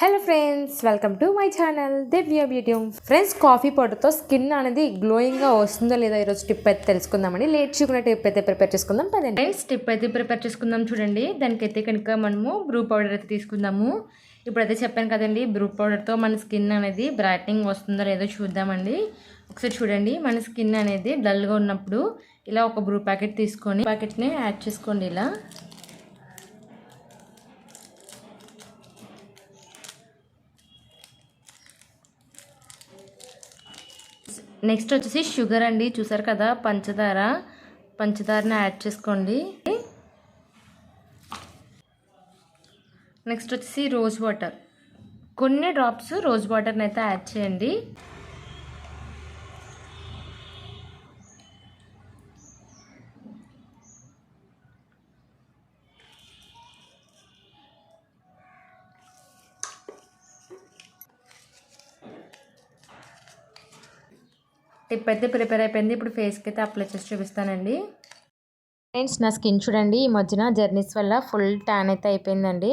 Hello friends welcome to my channel Divya beauty friends coffee పౌడర్తో skin అనేది గ్లోయింగ్గా వస్తుందో లేదో ఈరోజు టిప్ అయితే తెలుసుకుందామని లేట్ చేయకుండా టిప్ అయితే ప్రిపేర్ చేసుకుందాం పదండి. ఫ్రెండ్స్ టిప్ అయితే ప్రిపేర్ చేసుకుందాం చూడండి. దానికైతే కనుక మనము బ్రూ పౌడర్ అయితే తీసుకుందాము. ఇప్పుడైతే చెప్పాను కదండి బ్రూ పౌడర్తో మన స్కిన్ అనేది బ్రైట్నింగ్ వస్తుందో లేదో చూద్దామండి. ఒకసారి చూడండి మన స్కిన్ అనేది డల్గా ఉన్నప్పుడు ఇలా ఒక బ్రూ ప్యాకెట్ తీసుకొని ప్యాకెట్ని యాడ్ చేసుకోండి ఇలా. నెక్స్ట్ వచ్చేసి షుగర్ అండి. చూసారు కదా పంచదార. పంచదారని యాడ్ చేసుకోండి. నెక్స్ట్ వచ్చేసి రోజ్ వాటర్. కొన్ని డ్రాప్స్ రోజ్ వాటర్ని అయితే యాడ్ చేయండి. టిప్ అయితే ప్రిపేర్ అయిపోయింది. ఇప్పుడు ఫేస్కి అయితే అప్లై చేసి చూపిస్తానండి. ఫ్రెండ్స్ నా స్కిన్ చూడండి. ఈ మధ్యన జర్నీస్ వల్ల ఫుల్ ట్యాన్ అయితే అయిపోయిందండి.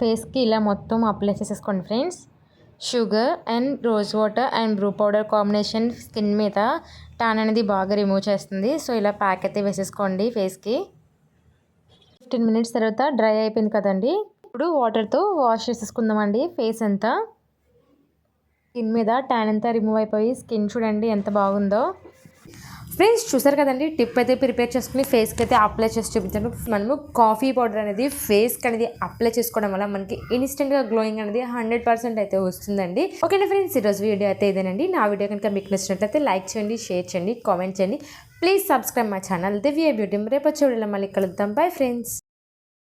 ఫేస్కి ఇలా మొత్తం అప్లై చేసేసుకోండి friends sugar and rose water and Bru powder combination skin మీద ట్యాన్ అనేది బాగా రిమూవ్ చేస్తుంది. సో ఇలా ప్యాక్ అయితే వేసేసుకోండి ఫేస్కి ఫిఫ్టీన్ మినిట్స్ తర్వాత డ్రై అయిపోయింది కదండి. ఇప్పుడు వాటర్తో వాష్ చేసేసుకుందామండి. ఫేస్ అంతా స్కిన్ మీద ట్యాన్ అంతా రిమూవ్ అయిపోయి స్కిన్ చూడండి ఎంత బాగుందో. ఫ్రెండ్స్ చూసారు కదండి? టిప్ అయితే ప్రిపేర్ చేసుకుని ఫేస్కి అయితే అప్లై చేసి చూపించాను. మనము కాఫీ పౌడర్ అనేది ఫేస్కి అనేది అప్లై చేసుకోవడం వల్ల మనకి ఇన్స్టెంట్గా గ్లోయింగ్ అనేది హండ్రెడ్ పర్సెంట్ అయితే వస్తుందండి. ఓకేనా ఫ్రెండ్స్ ఈరోజు వీడియో అయితే ఇదేనండి. నా వీడియో కనుక మీకు నచ్చినట్లయితే లైక్ చేయండి షేర్ చేయండి కామెంట్ చేయండి. ప్లీజ్ సబ్స్క్రైబ్ మా ఛానల్ దివ్య బ్యూటీ రేపు వచ్చే మళ్ళీ కలుద్దాం. Bye friends